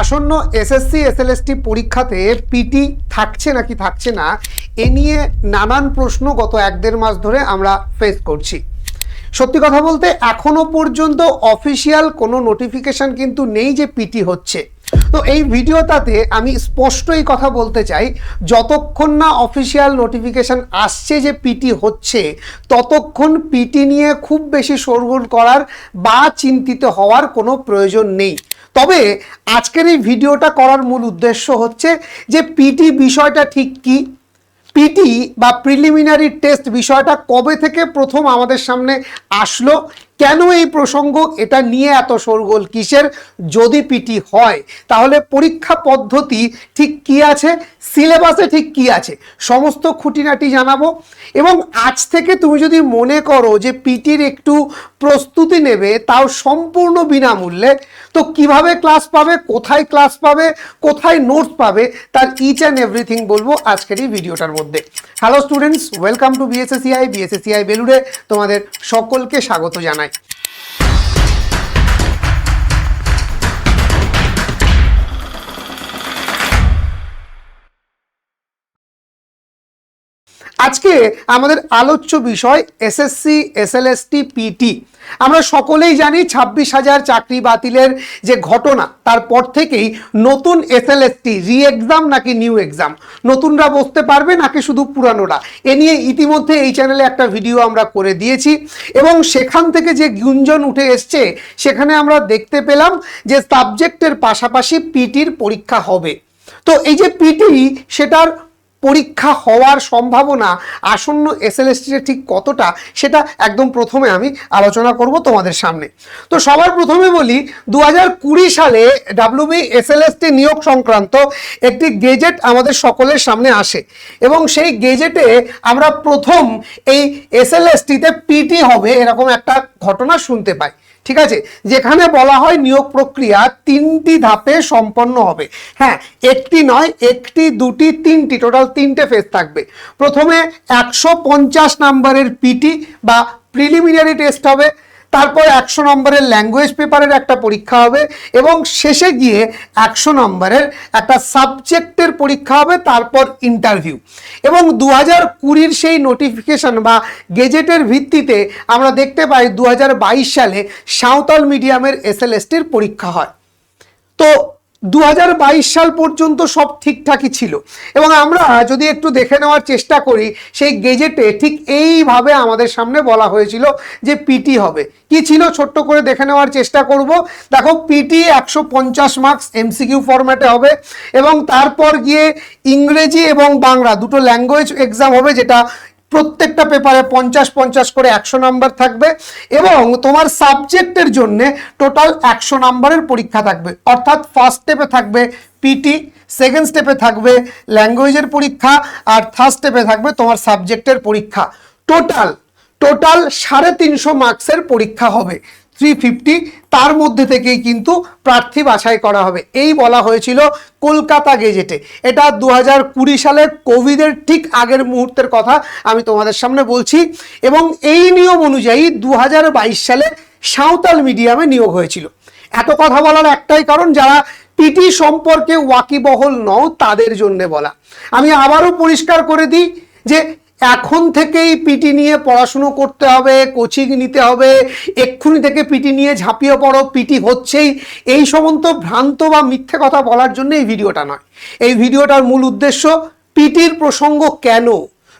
আসন্ন SSC SLST পরীক্ষাতে PT থাকছে নাকি থাকছে না, এ নিয়ে নানান প্রশ্ন গত এক দেড় মাস ধরে আমরা ফেস করছি। সত্যি কথা বলতে, এখনও পর্যন্ত অফিসিয়াল কোনো নোটিফিকেশন কিন্তু নেই যে পিটি হচ্ছে। তো এই ভিডিওটাতে আমি স্পষ্ট এই কথা বলতে চাই, যতক্ষণ না অফিসিয়াল নোটিফিকেশন আসছে যে পিটি হচ্ছে, ততক্ষণ পিটি নিয়ে খুব বেশি শোরগোল করার বা চিন্তিত হওয়ার কোনো প্রয়োজন নেই। তবে আজকের এই ভিডিওটা করার মূল উদ্দেশ্য হচ্ছে যে পিটি বিষয়টা ঠিক কি? পিটি বা প্রিলিমিনারি টেস্ট বিষয়টা কবে থেকে প্রথম আমাদের সামনে আসলো? কেন এই প্রসঙ্গ? এটা নিয়ে এত শোরগোল কিসের? যদি পিটি হয়, তাহলে পরীক্ষা পদ্ধতি ঠিক কি আছে? সিলেবাসে ঠিক কি আছে? সমস্ত খুঁটিনাটি জানাব। এবং আজ থেকে তুমি যদি মনে করো যে পিটির একটু প্রস্তুতি নেবে, তাও সম্পূর্ণ বিনামূল্যে, তো কীভাবে ক্লাস পাবে, কোথায় ক্লাস পাবে, কোথায় নোটস পাবে, তার ইচ অ্যান্ড এভরিথিং বলব আজকের এই ভিডিওটার মধ্যে। Hello students welcome to BSACI BSACI বেলুড়ে তোমাদের সকলকে স্বাগত জানাই। আজকে আমাদের আলোচ্য বিষয় এসএসসি এসএলএসটি পিটি আমরা সকলেই জানি ছাব্বিশ হাজার চাকরি বাতিলের যে ঘটনা, তারপর থেকেই নতুন এসএলএসটি রি এক্সাম নাকি নিউ এক্সাম নতুনরা বসতে পারবে নাকি শুধু পুরানোরা? এ নিয়ে ইতিমধ্যে এই চ্যানেলে একটা ভিডিও আমরা করে দিয়েছি এবং সেখান থেকে যে গুঞ্জন উঠে এসছে, সেখানে আমরা দেখতে পেলাম যে সাবজেক্টের পাশাপাশি পিটির পরীক্ষা হবে। তো এই যে পিটি সেটার পরীক্ষা হওয়ার সম্ভাবনা আসন্ন এসএলএসটিতে ঠিক কতটা, সেটা একদম প্রথমে আমি আলোচনা করব তোমাদের সামনে। তো সবার প্রথমে বলি দু সালে ডাব্লিউবি এসএলএসটি নিয়োগ সংক্রান্ত একটি গেজেট আমাদের সকলের সামনে আসে এবং সেই গেজেটে আমরা প্রথম এই এসএলএসটিতে পিটি হবে এরকম একটা ঘটনা শুনতে পাই। ঠিক আছে? যেখানে বলা হয় নিয়োগ প্রক্রিয়া তিনটি ধাপে সম্পন্ন হবে। হ্যাঁ একটি নয়, একটি, দুটি, তিনটি টোটাল তিনটে ফেজ থাকবে। প্রথমে একশো পঞ্চাশ নাম্বারের পিটি বা প্রিলিমিনারি টেস্ট হবে। তারপর একশো নম্বরের ল্যাঙ্গুয়েজ পেপারের একটা পরীক্ষা হবে এবং শেষে গিয়ে একশো নম্বরের একটা সাবজেক্টের পরীক্ষা হবে, তারপর ইন্টারভিউ এবং দু হাজার কুড়ির সেই নোটিফিকেশন বা গেজেটের ভিত্তিতে আমরা দেখতে পাই দু হাজার বাইশ সালে সাঁওতাল মিডিয়ামের এসএলএসটির পরীক্ষা হয়। তো দু হাজার বাইশ সাল পর্যন্ত সব ঠিকঠাকই ছিল। এবং আমরা যদি একটু দেখে নেওয়ার চেষ্টা করি, সেই গেজেটে ঠিক এইভাবে আমাদের সামনে বলা হয়েছিল যে পিটি হবে। কি ছিল? ছোট্ট করে দেখে নেওয়ার চেষ্টা করব। দেখো পিটি একশো পঞ্চাশ মার্কস এমসিকিউ ফরম্যাটে হবে এবং তারপর গিয়ে ইংরেজি এবং বাংলা দুটো ল্যাঙ্গুয়েজ এক্সাম হবে, যেটা প্রত্যেকটা পেপারে পঞ্চাশ পঞ্চাশ করে একশো নাম্বার থাকবে এবং তোমার সাবজেক্টের জন্য টোটাল একশো নাম্বারের পরীক্ষা থাকবে। অর্থাৎ ফার্স্ট স্টেপে থাকবে পিটি সেকেন্ড স্টেপে থাকবে ল্যাঙ্গুয়েজের পরীক্ষা আর থার্ড স্টেপে থাকবে তোমার সাবজেক্টের পরীক্ষা। টোটাল টোটাল সাড়ে তিনশো মার্কসের পরীক্ষা হবে। থ্রি ফিফটি তার মধ্যে থেকেই কিন্তু প্রার্থী বাছাই করা হবে। এই বলা হয়েছিল কলকাতা গেজেটে। এটা দু হাজার কুড়ি সালের কোভিডের ঠিক আগের মুহূর্তের কথা আমি তোমাদের সামনে বলছি এবং এই নিয়ম অনুযায়ী দু হাজার বাইশ সালে সাঁওতাল মিডিয়ামে নিয়োগ হয়েছিল। এত কথা বলার একটাই কারণ, যারা পিটি সম্পর্কে ওয়াকিবহল নও, তাদের জন্য বলা। আমি আবারও পরিষ্কার করে দিই যে এখন থেকেই পিটি নিয়ে পড়াশুনো করতে হবে, কোচিং নিতে হবে, এক্ষুনি থেকে পিটি নিয়ে ঝাঁপিয়ে পড়ো, পিটি হচ্ছেই। এই সমস্ত ভ্রান্ত বা মিথ্যে কথা বলার জন্য এই ভিডিওটা নয়। এই ভিডিওটার মূল উদ্দেশ্য, পিটির প্রসঙ্গ কেন?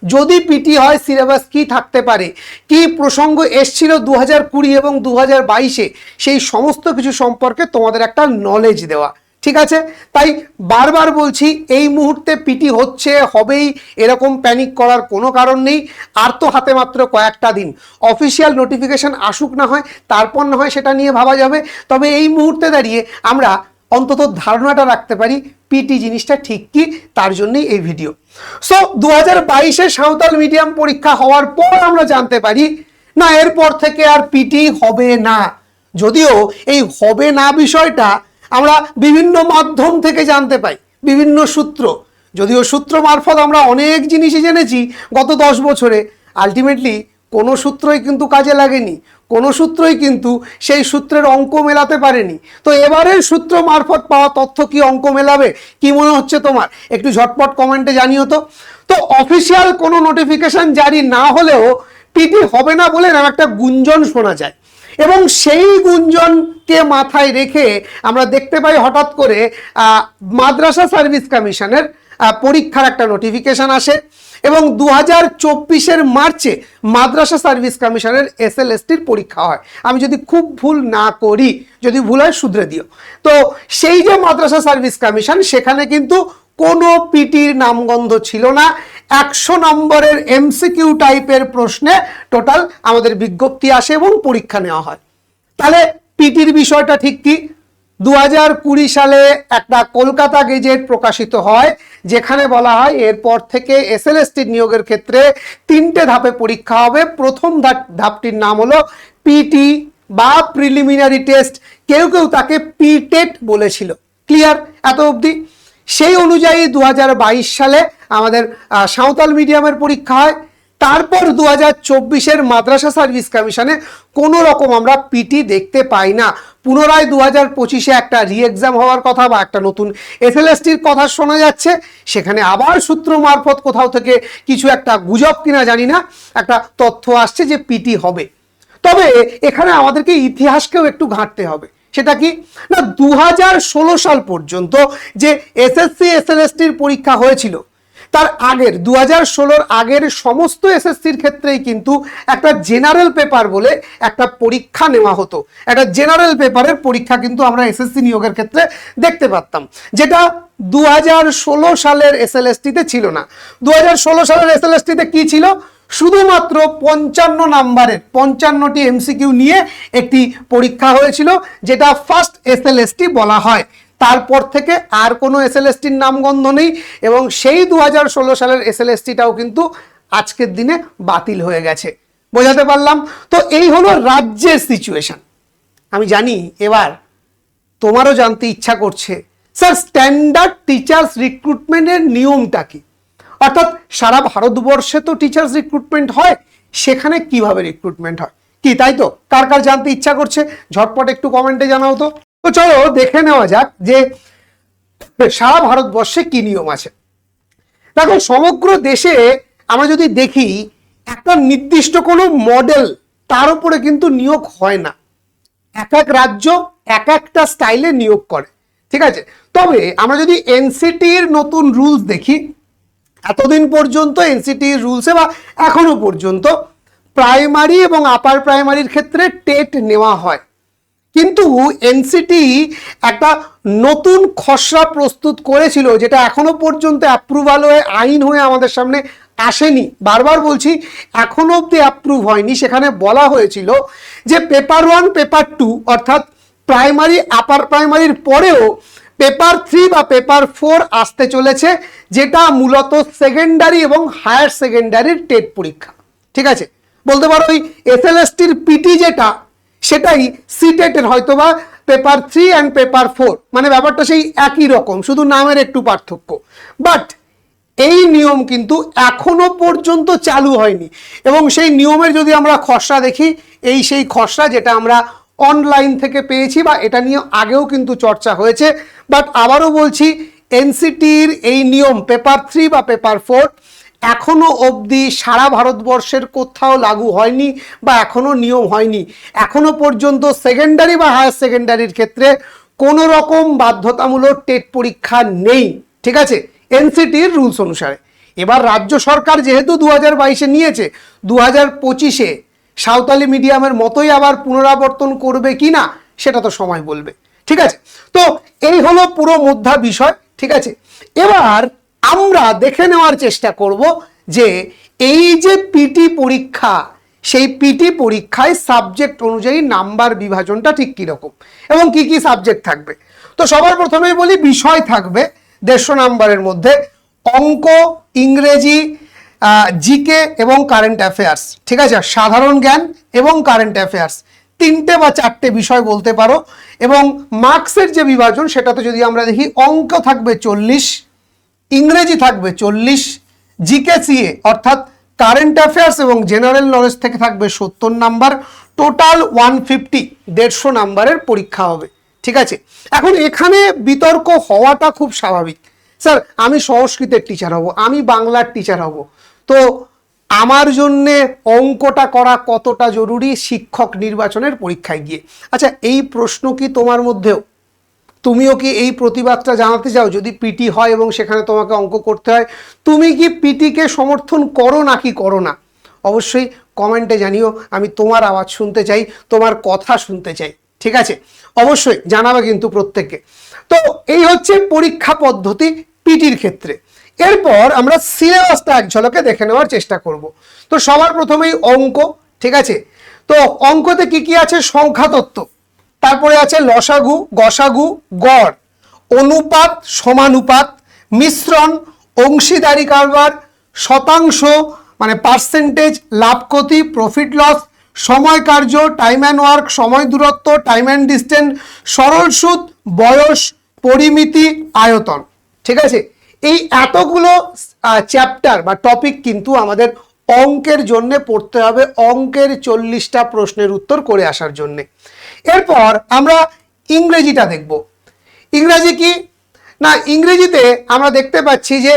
যদি পিটি হয়, সিলেবাস কি থাকতে পারে? কি প্রসঙ্গ এসছিল দু হাজার কুড়ি এবং দু হাজার বাইশে? সেই সমস্ত কিছু সম্পর্কে তোমাদের একটা নলেজ দেওয়া। ঠিক আছে? তাই বারবার বলছি, এই মুহূর্তে পিটি হচ্ছে, হবেই, এরকম প্যানিক করার কোনো কারণ নেই। আর তো হাতে মাত্র কয়েকটা দিন। অফিসিয়াল নোটিফিকেশন আসুক না হয়, তারপর না হয় সেটা নিয়ে ভাবা যাবে। তবে এই মুহূর্তে দাঁড়িয়ে আমরা অন্তত ধারণাটা রাখতে পারি, পিটি জিনিসটা ঠিক কি, তার জন্যই এই ভিডিও সো দু হাজার বাইশে সাঁওতাল মিডিয়াম পরীক্ষা হওয়ার পর আমরা জানতে পারি, না, এরপর থেকে আর পিটি হবে না। যদিও এই হবে না বিষয়টা আমরা বিভিন্ন মাধ্যম থেকে জানতে পাই, বিভিন্ন সূত্র। যদিও সূত্র মারফত আমরা অনেক জিনিসই জেনেছি গত দশ বছরে। আলটিমেটলি, কোনো সূত্রই কিন্তু কাজে লাগেনি, কোনো সূত্রই কিন্তু সেই সূত্রের অঙ্ক মেলাতে পারেনি। তো এবারের সূত্র মারফত পাওয়া তথ্য কি অঙ্ক মেলাবে? কি মনে হচ্ছে তোমার? একটু ঝটপট কমেন্টে জানিও তো। তো অফিসিয়াল কোনো নোটিফিকেশন জারি না হলেও পিটি হবে না বলে একটা গুঞ্জন শোনা যায়। এবং সেই গুঞ্জনকে মাথায় রেখে আমরা দেখতে পাই হঠাৎ করে মাদ্রাসা সার্ভিস কমিশনের পরীক্ষার একটা নোটিফিকেশন আসে এবং দু হাজার চব্বিশের মার্চে মাদ্রাসা সার্ভিস কমিশনের এস এল পরীক্ষা হয়। আমি যদি খুব ভুল না করি, যদি ভুল হয়, শুধরে দিও। তো সেই যে মাদ্রাসা সার্ভিস কমিশন, সেখানে কিন্তু কোনো পিটির নামগন্ধ ছিল না। একশো নম্বরের এমসিকিউ টাইপের প্রশ্নে টোটাল আমাদের বিজ্ঞপ্তি আসে এবং পরীক্ষা নেওয়া হয়। তাহলে পিটির বিষয়টা ঠিক কি? দু হাজার কুড়ি সালে একটা কলকাতা গেজেট প্রকাশিত হয়, যেখানে বলা হয় এরপর থেকে এসএলএসটি নিয়োগের ক্ষেত্রে তিনটে ধাপে পরীক্ষা হবে। প্রথম ধাপ- ধাপটির নাম হলো পিটি বা প্রিলিমিনারি টেস্ট। কেউ কেউ তাকে পিটেট বলেছিল। ক্লিয়ার? এত অবধি? সেই অনুযায়ী দু হাজার বাইশ সালে আমাদের সাঁওতাল মিডিয়ামের পরীক্ষা হয়। তারপর দু হাজার চব্বিশের মাদ্রাসা সার্ভিস কমিশনে কোনো রকম আমরা পিটি দেখতে পাই না। পুনরায় দু হাজার পঁচিশে একটা রি এক্সাম হওয়ার কথা বা একটা নতুন এসএলএসটির কথা শোনা যাচ্ছে। সেখানে আবার সূত্র মারফত কোথাও থেকে কিছু একটা গুজব কিনা জানি না, একটা তথ্য আসছে যে পিটি হবে। তবে এখানে আমাদেরকে ইতিহাসকেও একটু ঘাঁটতে হবে। সেটা কি? না দু সাল পর্যন্ত যে এসএসসি এসএলএসটির পরীক্ষা হয়েছিল, তার আগের দু হাজার আগের সমস্ত এসএসসির ক্ষেত্রেই কিন্তু একটা জেনারেল পেপার বলে একটা পরীক্ষা নেওয়া হতো। একটা জেনারেল পেপারের পরীক্ষা কিন্তু আমরা এসএসসি নিয়োগের ক্ষেত্রে দেখতে পারতাম, যেটা দু হাজার ষোলো সালের এসএলএসটিতে ছিল না। দু হাজার ষোলো সালের এসএলএসটিতে কি ছিল? শুধুমাত্র পঞ্চান্ন নাম্বারের, পঞ্চান্নটি এমসিকিউ নিয়ে একটি পরীক্ষা হয়েছিল, যেটা ফার্স্ট এসএলএসটি বলা হয়। তারপর থেকে আর কোনো এসএলএসটির নামগন্ধ নেই, এবং সেই দু হাজার ষোলো সালের এসএলএসটিটাও কিন্তু আজকের দিনে বাতিল হয়ে গেছে। বোঝাতে পারলাম? তো এই হলো রাজ্যের সিচুয়েশন আমি জানি এবার তোমারও জানতে ইচ্ছা করছে, স্যার স্ট্যান্ডার্ড টিচার্স রিক্রুটমেন্টের নিয়মটা কি? অর্থাৎ সারা ভারতবর্ষে তো টিচার্স রিক্রুটমেন্ট হয়, সেখানে কীভাবে রিক্রুটমেন্ট হয়? কি, তাই তো? কার কার জানতে ইচ্ছা করছে? ঝটপট একটু কমেন্টে জানাও তো। তো চলো দেখে নেওয়া যাক যে সারা ভারতবর্ষে কি নিয়ম আছে। দেখো, সমগ্র দেশে আমরা যদি দেখি, একটা নির্দিষ্ট কোনো মডেল তার উপরে কিন্তু নিয়োগ হয় না। এক এক রাজ্য এক একটা স্টাইলে নিয়োগ করে। ঠিক আছে? তবে আমরা যদি এনসিটির নতুন রুলস দেখি এতদিন পর্যন্ত এনসিটির রুলসে বা এখনও পর্যন্ত প্রাইমারি এবং আপার প্রাইমারির ক্ষেত্রে টেট নেওয়া হয়। কিন্তু এনসিটি একটা নতুন খসড়া প্রস্তুত করেছিল, যেটা এখনও পর্যন্ত অ্যাপ্রুভাল হয়ে, আইন হয়ে আমাদের সামনে আসেনি। বারবার বলছি, এখনও অব্দি অ্যাপ্রুভ হয়নি। সেখানে বলা হয়েছিল যে পেপার ওয়ান পেপার টু অর্থাৎ প্রাইমারি আপার প্রাইমারির পরেও পেপার থ্রি বা পেপার ফোর আসতে চলেছে, যেটা মূলত সেকেন্ডারি এবং হায়ার সেকেন্ডারির টেট পরীক্ষা। ঠিক আছে? বলতে পারো ওই এস এল এসএলএসটির পিটি যেটা, সেটাই সিটেটের হয়তো বা paper three and paper four. মানে ব্যাপারটা সেই একই রকম, শুধু নামের একটু পার্থক্য। বাট এই নিয়ম কিন্তু এখনও পর্যন্ত চালু হয়নি। এবং সেই নিয়মের যদি আমরা খসড়া দেখি, এই সেই খসড়া যেটা আমরা অনলাইন থেকে পেয়েছি বা এটা নিয়ে আগেও কিন্তু চর্চা হয়েছে। বাট আবারও বলছি এনসিটির এই নিয়ম পেপার থ্রি বা পেপার ফোর এখনও অবধি সারা ভারতবর্ষের কোথাও লাগু হয়নি বা এখনও নিয়ম হয়নি। এখনও পর্যন্ত সেকেন্ডারি বা হায়ার সেকেন্ডারির ক্ষেত্রে কোনো রকম বাধ্যতামূলক টেট পরীক্ষা নেই। ঠিক আছে? এনসিটির রুলস অনুসারে। এবার রাজ্য সরকার যেহেতু দু হাজার বাইশে নিয়েছে দু হাজার পঁচিশে সাঁওতালি মিডিয়ামের মতোই আবার পুনরাবর্তন করবে কি না, সেটা তো সময় বলবে। ঠিক আছে? তো এই হলো পুরো মুদ্রা বিষয়, ঠিক আছে? এবার আমরা দেখে নেওয়ার চেষ্টা করব যে এই যে পিটি পরীক্ষা, সেই পিটি পরীক্ষায় সাবজেক্ট অনুযায়ী নাম্বার বিভাজনটা ঠিক কীরকম এবং কি কি সাবজেক্ট থাকবে? তো সবার প্রথমেই বলি, বিষয় থাকবে দেড়শো নাম্বারের মধ্যে, অঙ্ক, ইংরেজি জিকে এবং কারেন্ট অ্যাফেয়ার্স ঠিক আছে? সাধারণ জ্ঞান এবং কারেন্ট অ্যাফেয়ার্স তিনটে বা চারটে বিষয় বলতে পারো। এবং মার্কসের যে বিভাজন, সেটাতে যদি আমরা দেখি, অঙ্ক থাকবে চল্লিশ, ইংরেজি থাকবে চল্লিশ জিকে সিএ অর্থাৎ কারেন্ট অ্যাফেয়ার্স এবং জেনারেল নলেজ থেকে থাকবে সত্তর নাম্বার টোটাল ওয়ান ফিফটি দেড়শো নাম্বারের পরীক্ষা হবে, ঠিক আছে? এখন এখানে বিতর্ক হওয়াটা খুব স্বাভাবিক। স্যার আমি সংস্কৃতের টিচার হব, আমি বাংলার টিচার হব। তো আমার জন্যে অঙ্কটা করা কতটা জরুরি শিক্ষক নির্বাচনের পরীক্ষায় গিয়ে? আচ্ছা এই প্রশ্ন কি তোমার মধ্যেও? তুমিও কি এই প্রতিবাদটা জানাতে চাও? যদি পিটি হয় এবং সেখানে তোমাকে অঙ্ক করতে হয়, তুমি কি পিটিকে সমর্থন করো নাকি করো না? অবশ্যই কমেন্টে জানিও, আমি তোমার আওয়াজ শুনতে চাই, তোমার কথা শুনতে চাই, ঠিক আছে? অবশ্যই জানাবে কিন্তু প্রত্যেককে। তো এই হচ্ছে পরীক্ষা পদ্ধতি পিটির ক্ষেত্রে। এরপর আমরা সিলেবাসটা এক ঝলকে দেখে নেওয়ার চেষ্টা করব। তো সবার প্রথমেই অঙ্ক, ঠিক আছে? তো অঙ্কতে কি কি আছে? সংখ্যাতত্ত্ব তারপরে আছে লসাগু, গসাগু, গড়, অনুপাত সমানুপাত, মিশ্রণ, অংশীদারি কারবার, শতাংশ মানে পার্সেন্টেজ লাভ ক্ষতি প্রফিট লস সময় কার্য টাইম অ্যান্ড ওয়ার্ক সময় দূরত্ব টাইম অ্যান্ড ডিস্টেন্স সরল সুদ, বয়স, পরিমিতি, আয়তন। ঠিক আছে? এই এতগুলো চ্যাপ্টার বা টপিক কিন্তু আমাদের অঙ্কের জন্য পড়তে হবে, অঙ্কের চল্লিশটা প্রশ্নের উত্তর করে আসার জন্যে। এরপর আমরা ইংরেজিটা দেখব। ইংরেজি কি? না, ইংরেজিতে আমরা দেখতে পাচ্ছি যে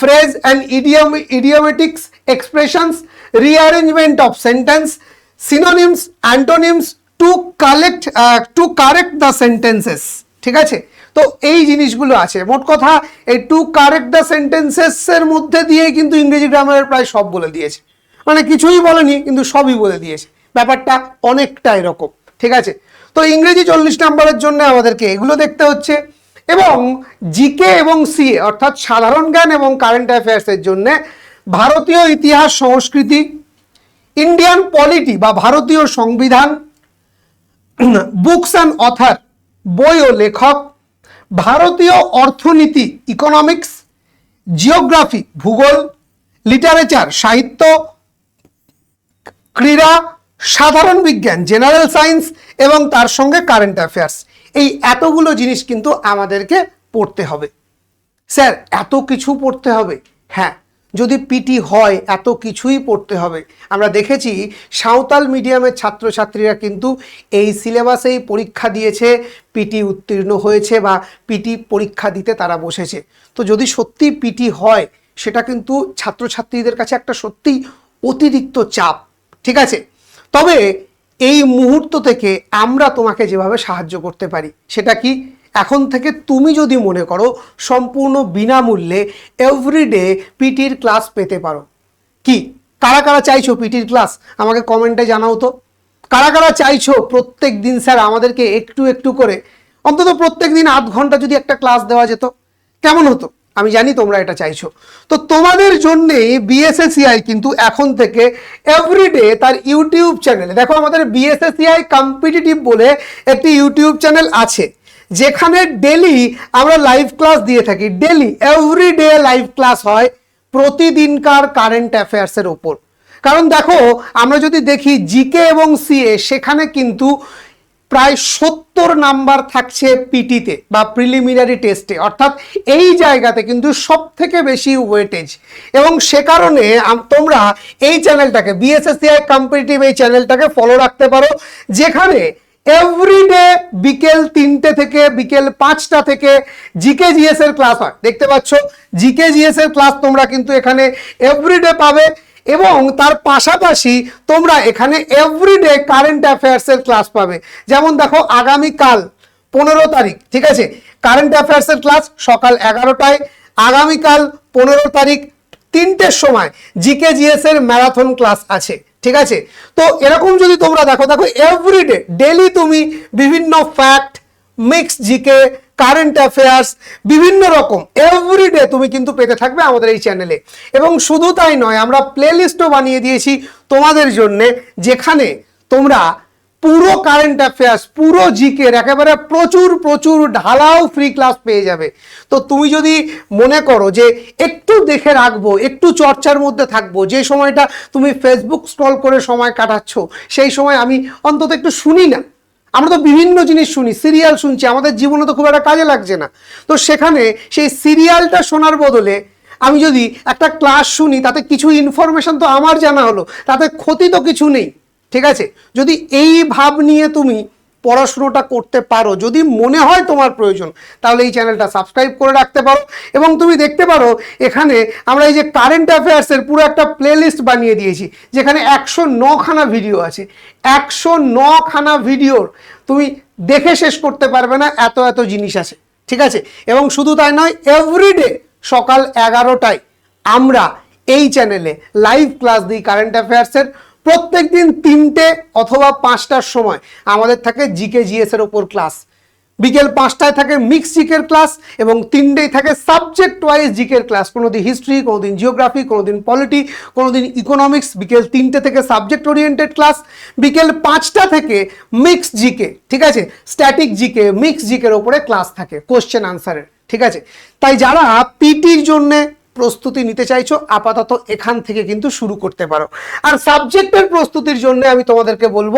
phrase and idiom idiomatics expressions rearrangement of sentence synonyms antonyms to collect to correct the sentences ঠিক আছে? তো এই জিনিসগুলো আছে। মোট কথা, এই টু কারেক্ট দ্য সেন্টেন্সেসের মধ্যে দিয়ে কিন্তু ইংরেজি গ্রামারের প্রায় সব বলে দিয়েছে। মানে কিছুই বলেনি, কিন্তু সবই বলে দিয়েছে। ব্যাপারটা অনেকটা এরকম, ঠিক আছে? তো ইংরেজি চল্লিশ নম্বরের জন্য আমাদেরকে এগুলো দেখতে হচ্ছে এবং জিকে এবং সিএ অর্থাৎ সাধারণ জ্ঞান এবং কারেন্ট অ্যাফেয়ার্সের জন্য ভারতীয় ইতিহাস, সংস্কৃতি ইন্ডিয়ান পলিটি বা ভারতীয় সংবিধান বুকস অ্যান্ড অথার বই ও লেখক ভারতীয় অর্থনীতি ইকোনমিক্স জিওগ্রাফি ভূগোল লিটারেচার সাহিত্য, ক্রীড়া, সাধারণ বিজ্ঞান জেনারেল সায়েন্স এবং তার সঙ্গে কারেন্ট অ্যাফেয়ার্স এই এতগুলো জিনিস কিন্তু আমাদেরকে পড়তে হবে। স্যার, এত কিছু পড়তে হবে। হ্যাঁ যদি পিটি হয়, এত কিছুই পড়তে হবে। আমরা দেখেছি সাঁওতাল মিডিয়ামের ছাত্রছাত্রীরা কিন্তু এই সিলেবাসেই পরীক্ষা দিয়েছে, পিটি উত্তীর্ণ হয়েছে বা পিটি পরীক্ষা দিতে তারা বসেছে। তো যদি সত্যি পিটি হয়, সেটা কিন্তু ছাত্রছাত্রীদের কাছে একটা সত্যিই অতিরিক্ত চাপ, ঠিক আছে? তবে এই মুহূর্ত থেকে আমরা তোমাকে যেভাবে সাহায্য করতে পারি, সেটা কি? এখন থেকে তুমি যদি মনে করো সম্পূর্ণ বিনামূল্যে এভরিডে পিটির ক্লাস পেতে পারো। কি? কারা কারা চাইছো পিটির ক্লাস আমাকে কমেন্টে জানাও তো। কারা কারা চাইছো প্রত্যেক দিন স্যার আমাদেরকে একটু একটু করে? অন্তত প্রত্যেক দিন আধ ঘণ্টা যদি একটা ক্লাস দেওয়া যেত, কেমন হতো? আমি জানি তোমরা এটা চাইছো। তো তোমাদের জন্যেই বিএসএসিআই কিন্তু এখন থেকে এভরিডে তার ইউটিউব চ্যানেলে দেখো আমাদের বিএসএসিআই কম্পিটিটিভ বলে একটি ইউটিউব চ্যানেল আছে। যেখানে ডেলি আমরা লাইভ ক্লাস দিয়ে থাকি। ডেলি এভরিডে লাইভ ক্লাস হয় প্রতিদিনকার কারেন্ট অ্যাফেয়ার্সের ওপর। কারণ দেখো, আমরা যদি দেখি জিকে এবং সিএ সেখানে কিন্তু প্রায় সত্তর নাম্বার থাকছে পিটিতে বা প্রিলিমিনারি টেস্টে অর্থাৎ এই জায়গাতে কিন্তু সব থেকে বেশি ওয়েটেজ এবং সে কারণে তোমরা এই চ্যানেলটাকে বিএসএসসিআই কম্পিটিটিভ এই চ্যানেলটাকে ফলো রাখতে পারো। যেখানে এভরিডে বিকেল তিনটে থেকে, বিকেল পাঁচটা থেকে জিকে জিএস এর ক্লাস হয়। দেখতে পাচ্ছ জিকে জিএস এর ক্লাস তোমরা কিন্তু এখানে এভরিডে পাবে এবং তার পাশাপাশি তোমরা এখানে এভরিডে কারেন্ট অ্যাফেয়ার্সের ক্লাস পাবে। যেমন দেখো, আগামীকাল পনেরো তারিখ, ঠিক আছে? কারেন্ট অ্যাফেয়ার্সের ক্লাস সকাল এগারোটায়, আগামীকাল পনেরো তারিখ তিনটের সময় জিকে জিএস এর ম্যারাথন ক্লাস আছে। ঠিক আছে? তো এরকম যদি তোমরা দেখো দেখো এভরিডে ডেলি তুমি বিভিন্ন fact mix GK current affairs বিভিন্ন রকম এভরিডে তুমি কিন্তু পেতে থাকবে আমাদের এই চ্যানেলে এবং শুধু তাই নয়, আমরা প্লেলিস্টও বানিয়ে দিয়েছি তোমাদের জন্যে, যেখানে তোমরা পুরো কারেন্ট অ্যাফেয়ার্স পুরো জিকের একেবারে প্রচুর প্রচুর ঢালাও ফ্রি ক্লাস পেয়ে যাবে। তো তুমি যদি মনে করো যে একটু দেখে রাখব, একটু চর্চার মধ্যে থাকব, যে সময়টা তুমি ফেসবুক স্ক্রল করে সময় কাটাচ্ছ, সেই সময় আমি অন্তত একটু শুনি না। আমরা তো বিভিন্ন জিনিস শুনি সিরিয়াল শুনছি, আমাদের জীবনে তো খুব একটা কাজে লাগছে না। তো সেখানে সেই সিরিয়ালটা শোনার বদলে আমি যদি একটা ক্লাস শুনি, তাতে কিছু ইনফরমেশন তো আমার জানা হলো, তাতে ক্ষতি তো কিছু নেই। ঠিক আছে? যদি এই ভাব নিয়ে তুমি পড়াশুনোটা করতে পারো, যদি মনে হয় তোমার প্রয়োজন, তাহলে এই চ্যানেলটা সাবস্ক্রাইব করে রাখতে পারো এবং তুমি দেখতে পারো এখানে আমরা এই যে কারেন্ট অ্যাফেয়ার্সের পুরো একটা প্লেলিস্ট বানিয়ে দিয়েছি, যেখানে একশো নখানা ভিডিও আছে। একশো নখানা ভিডিওর তুমি দেখে শেষ করতে পারবে না, এত এত জিনিস আছে। ঠিক আছে? এবং শুধু তাই নয় এভরিডে সকাল এগারোটায় আমরা এই চ্যানেলে লাইভ ক্লাস দিই কারেন্ট অ্যাফেয়ার্সের প্রত্যেক দিন তিনটে অথবা পাঁচটার সময় আমাদের থাকে জিকে জিএস এর ওপর ক্লাস বিকেল পাঁচটায় থাকে মিক্স জিকের ক্লাস এবং তিনটেই থাকে সাবজেক্ট ওয়াইজ জিকের ক্লাস কোনোদিন হিস্ট্রি কোনোদিন জিওগ্রাফি কোনোদিন পলিটি কোনোদিন ইকোনমিক্স বিকেল তিনটে থেকে সাবজেক্ট ওরিয়েন্টেড ক্লাস বিকেল পাঁচটা থেকে মিক্স জিকে ঠিক আছে? স্ট্যাটিক জিকে মিক্স জিকের ওপরে ক্লাস থাকে কোশ্চেন আনসারের ঠিক আছে? তাই যারা পিটির জন্যে প্রস্তুতি নিতে চাইছো, আপাতত এখান থেকে কিন্তু শুরু করতে পারো। আর সাবজেক্টের প্রস্তুতির জন্য আমি তোমাদেরকে বলব,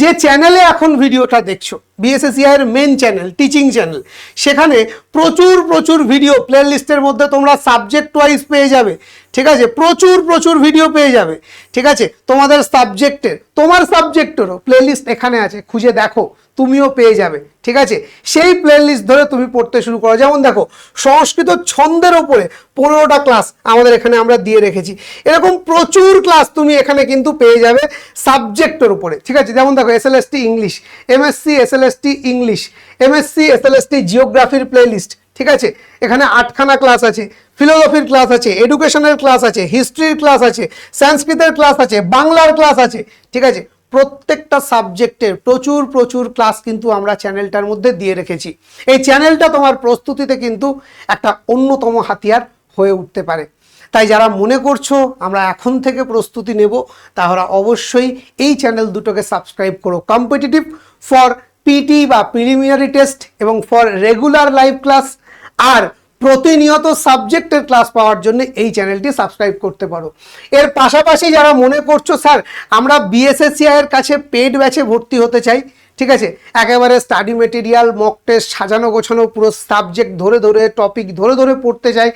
যে চ্যানেলে এখন ভিডিওটা দেখছ বিএসএসিআই এর মেন চ্যানেল টিচিং চ্যানেল সেখানে প্রচুর প্রচুর ভিডিও প্লে লিস্টের মধ্যে তোমরা সাবজেক্ট ওয়াইজ পেয়ে যাবে, ঠিক আছে? প্রচুর প্রচুর ভিডিও পেয়ে যাবে, ঠিক আছে? তোমাদের সাবজেক্টের তোমার সাবজেক্টেরও প্লেলিস্ট এখানে আছে, খুঁজে দেখো। তুমিও পেয়ে যাবে, ঠিক আছে? সেই প্লেলিস্ট ধরে তুমি পড়তে শুরু করো। যেমন দেখো, সংস্কৃত ছন্দের ওপরে পনেরোটা ক্লাস আমাদের এখানে আমরা দিয়ে রেখেছি। এরকম প্রচুর ক্লাস তুমি এখানে কিন্তু পেয়ে যাবে সাবজেক্টের উপরে, ঠিক আছে? যেমন দেখো S English MSc S L S T English MSc S L S T জিওগ্রাফির playlist ঠিক আছে? এখানে আটখানা ক্লাস আছে ফিলোসফির ক্লাস আছে এডুকেশনের ক্লাস আছে হিস্ট্রির ক্লাস আছে সংস্কৃতের ক্লাস আছে, বাংলার ক্লাস আছে, ঠিক আছে? প্রত্যেকটা সাবজেক্টের প্রচুর প্রচুর ক্লাস কিন্তু আমরা চ্যানেলটার মধ্যে দিয়ে রেখেছি। এই চ্যানেলটা তোমার প্রস্তুতিতে কিন্তু একটা অন্যতম হাতিয়ার হয়ে উঠতে পারে। তাই যারা মনে করছ আমরা এখন থেকে প্রস্তুতি নেব, তাহলে অবশ্যই এই চ্যানেল দুটোকে সাবস্ক্রাইব করো। কম্পিটিটিভ ফর পিটি বা প্রিলিমিনারি টেস্ট এবং ফর রেগুলার লাইভ ক্লাস। আর প্রতিনিয়ত সাবজেক্টের ক্লাস পাওয়ার জন্য এই চ্যানেলটি সাবস্ক্রাইব করতে পারো। এর পাশাপাশি যারা মনে করছ, স্যার, আমরা বিএসএসসিআই এর কাছে পেড ব্যাচে ভর্তি হতে চাই, ঠিক আছে? একেবারে স্টাডি মেটেরিয়াল, মক টেস্ট, সাজানো গোছানো, পুরো সাবজেক্ট ধরে ধরে, টপিক ধরে ধরে পড়তে চাই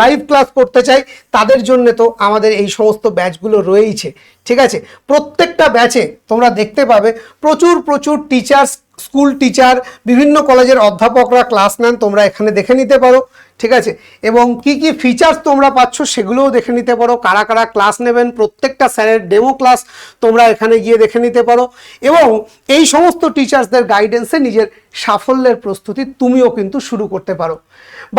লাইভ ক্লাস করতে চাই, তাদের জন্য তো আমাদের এই সমস্ত ব্যাচগুলো রয়েইছে, ঠিক আছে? প্রত্যেকটা ব্যাচে তোমরা দেখতে পাবে, প্রচুর প্রচুর টিচার্স স্কুল টিচার, বিভিন্ন কলেজের অধ্যাপকরা ক্লাস নেন, তোমরা এখানে দেখে নিতে পারো, ঠিক আছে? এবং কি কি ফিচার্স তোমরা পাচ্ছ সেগুলোও দেখে নিতে পারো, কারা কারা ক্লাস নেবেন, প্রত্যেকটা স্যারের ডেমো ক্লাস তোমরা এখানে গিয়ে দেখে নিতে পারো, এবং এই সমস্ত টিচার্সদের গাইডেন্সে নিজের সাফল্যের প্রস্তুতি তুমিও কিন্তু শুরু করতে পারো।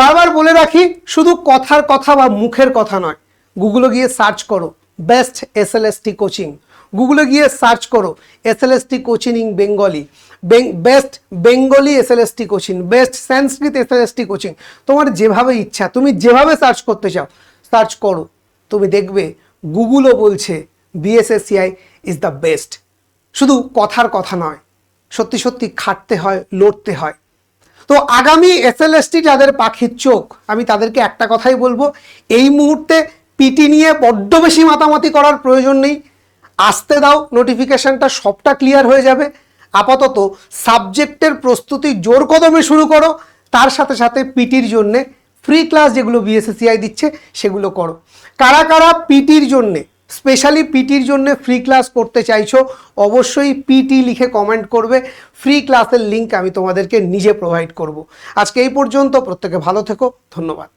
বারবার বলে রাখি, শুধু কথার কথা বা মুখের কথা নয় গুগলে গিয়ে সার্চ করো best S L S T coaching গুগলে গিয়ে সার্চ করো S L S T coaching Bengali best Bengali S L S T coaching best Sanskrit S L S T coaching তোমার যেভাবে ইচ্ছা, তুমি যেভাবে সার্চ করতে চাও সার্চ করো। তুমি দেখবে গুগলও বলছে বিএসএসসিআই ইজ দ্য বেস্ট শুধু কথার কথা নয়, সত্যি সত্যি খাটতে হয়, লড়তে হয়। তো আগামী এসএলএসটি যাদের পাখির চোখ, আমি তাদেরকে একটা কথাই বলব, এই মুহূর্তে পিটি নিয়ে বড্ড বেশি মাতামাতি করার প্রয়োজন নেই। আসতে দাও নোটিফিকেশনটা সবটা ক্লিয়ার হয়ে যাবে। আপাতত সাবজেক্টের প্রস্তুতি জোর কদমে শুরু করো। তার সাথে সাথে পিটির জন্যে ফ্রি ক্লাস যেগুলো বিএসএসিআই দিচ্ছে, সেগুলো করো। কারা কারা পিটির জন্যে স্পেশালি পিটির জন্য ফ্রি ক্লাস করতে চাইছো, অবশ্যই পিটি লিখে কমেন্ট করবে। ফ্রি ক্লাসের লিঙ্ক আমি তোমাদেরকে নিজে প্রোভাইড করব। আজকে এই পর্যন্ত, প্রত্যেকে ভালো থেকো, ধন্যবাদ।